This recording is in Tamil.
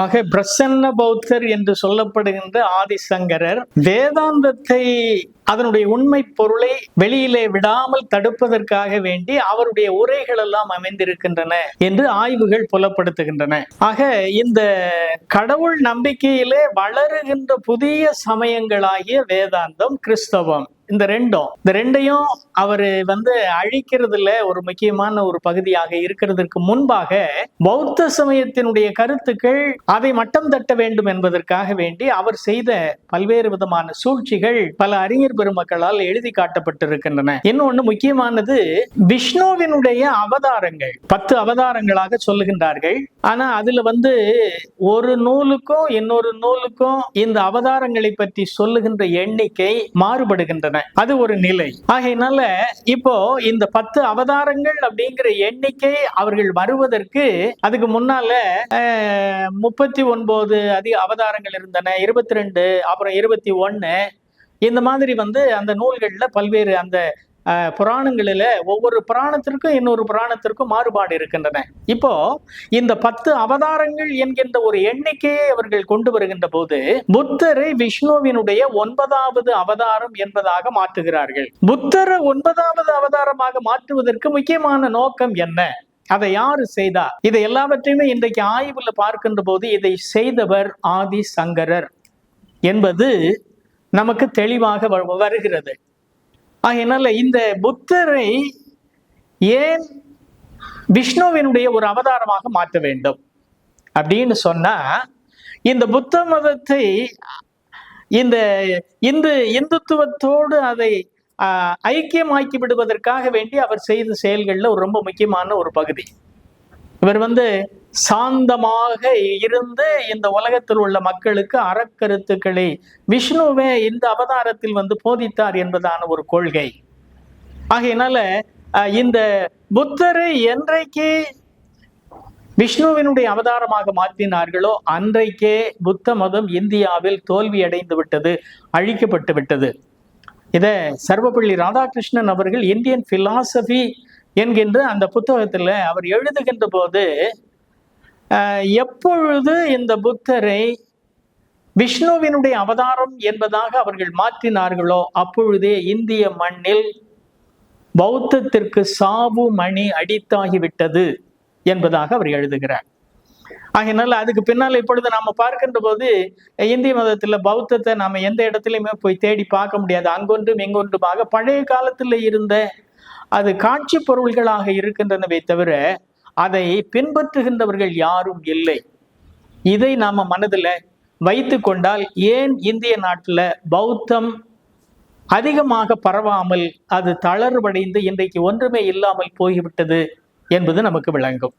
ஆக பிரசன்ன பௌத்தர் என்று சொல்லப்படுகின்ற ஆதிசங்கரர் வேதாந்தத்தை அதனுடைய உண்மை பொருளை வெளியிலே விடாமல் தடுப்பதற்காக வேண்டி அவருடைய உரைகள் எல்லாம் அமைந்திருக்கின்றன என்று ஆய்வுகள் புலப்படுத்துகின்றன. ஆக இந்த கடவுள் நம்பிக்கையிலே வளருகின்ற புதிய சமயங்களாகிய வேதாந்தம் கிறிஸ்தவம். இந்த ரெண்டும் இந்த ரெண்டையும் அவர் வந்து அழிக்கிறதுல ஒரு முக்கியமான ஒரு பகுதியாக இருக்கிறதுக்கு முன்பாக பௌத்த சமயத்தினுடைய கருத்துக்கள் அதை மட்டம் தட்ட வேண்டும் என்பதற்காக வேண்டி அவர் செய்த பல்வேறு விதமான சூழ்ச்சிகள் பல அறிஞர் பெருமக்களால் எழுதி காட்டப்பட்டிருக்கின்றன. இன்னொன்னு முக்கியமானது விஷ்ணுவினுடைய அவதாரங்கள் பத்து அவதாரங்களாக சொல்லுகின்றார்கள். ஆனா அதுல வந்து ஒரு நூலுக்கும் இன்னொரு நூலுக்கும் இந்த அவதாரங்களை பற்றி சொல்லுகின்ற எண்ணிக்கை மாறுபடுகின்றன. அது ஒரு நிலை. ஆகையினால இப்போ இந்த பத்து அவதாரங்கள் அப்படிங்கிற எண்ணிக்கை அவர்கள் வருவதற்கு அதுக்கு முன்னால அஹ், முப்பத்தி ஒன்பது அதிக அவதாரங்கள் இருந்தன. இருபத்தி ரெண்டு அப்புறம் இருபத்தி ஒன்னு. இந்த மாதிரி வந்து அந்த நூல்கள்ல பல்வேறு அந்த புராணங்களில ஒவ்வொரு புராணத்திற்கும் இன்னொரு புராணத்திற்கும் மாறுபாடு இருக்கின்றன. இப்போ இந்த பத்து அவதாரங்கள் என்கின்ற ஒரு எண்ணிக்கையை அவர்கள் கொண்டு வருகின்ற போது புத்தரை விஷ்ணுவினுடைய ஒன்பதாவது அவதாரம் என்பதாக மாற்றுகிறார்கள். புத்தரை ஒன்பதாவது அவதாரமாக மாற்றுவதற்கு முக்கியமான நோக்கம் என்ன? அதை யாரு செய்தா? இதை எல்லாவற்றையுமே இன்றைக்கு ஆய்வுல பார்க்கின்ற போது இதை செய்தவர் ஆதி சங்கரர் என்பது நமக்கு தெளிவாக வ- வருகிறது. ஆகையினால இந்த புத்தரை ஏன் விஷ்ணுவினுடைய ஒரு அவதாரமாக மாற்ற வேண்டும்? அப்படின்னு சொன்னா இந்த புத்த மதத்தை இந்த இந்து இந்துத்துவத்தோடு அதை ஐக்கியமாக்கி விடுவதற்காக வேண்டி அவர் செய்த செயல்களில் ஒரு ரொம்ப முக்கியமான ஒரு பகுதி. இவர் வந்து சாந்தமாக இருந்து இந்த உலகத்தில் உள்ள மக்களுக்கு அறக்கருத்துக்களை விஷ்ணுவே இந்த அவதாரத்தில் வந்து போதித்தார் என்பதான ஒரு கொள்கை. ஆகையினால இந்த புத்தரை என்றைக்கு விஷ்ணுவினுடைய அவதாரமாக மாற்றினார்களோ அன்றைக்கே புத்த மதம் இந்தியாவில் தோல்வி அடைந்து விட்டது அழிக்கப்பட்டு விட்டது. இதை சர்வப்பள்ளி ராதாகிருஷ்ணன் அவர்கள் இந்தியன் பிலாசபி என்கின்ற அந்த புத்தகத்தில் அவர் எழுதுகின்ற போது எப்பொழுது இந்த புத்தரை விஷ்ணுவினுடைய அவதாரம் என்பதாக அவர்கள் மாற்றினார்களோ அப்பொழுதே இந்திய மண்ணில் பௌத்தத்திற்கு சாவு மணி அடித்தாகிவிட்டது என்பதாக அவர் எழுதுகிறார். ஆகையினால அதுக்கு பின்னால் இப்பொழுது நாம் பார்க்கின்ற போது இந்திய மதத்தில் பௌத்தத்தை நாம் எந்த இடத்துலையுமே போய் தேடி பார்க்க முடியாது. அங்கொன்றும் இங்கொன்றுமாக பழைய காலத்தில் இருந்த அது காட்சி பொருள்களாக இருக்கின்றனவே தவிர அதை பின்பற்றுகின்றவர்கள் யாரும் இல்லை. இதை நாம மனதில் வைத்து கொண்டால் ஏன் இந்திய நாட்டில் பௌத்தம் அதிகமாக பரவாமல் அது தளர்வடைந்து இன்றைக்கு ஒன்றுமே இல்லாமல் போய்விட்டது என்பது நமக்கு விளங்கும்.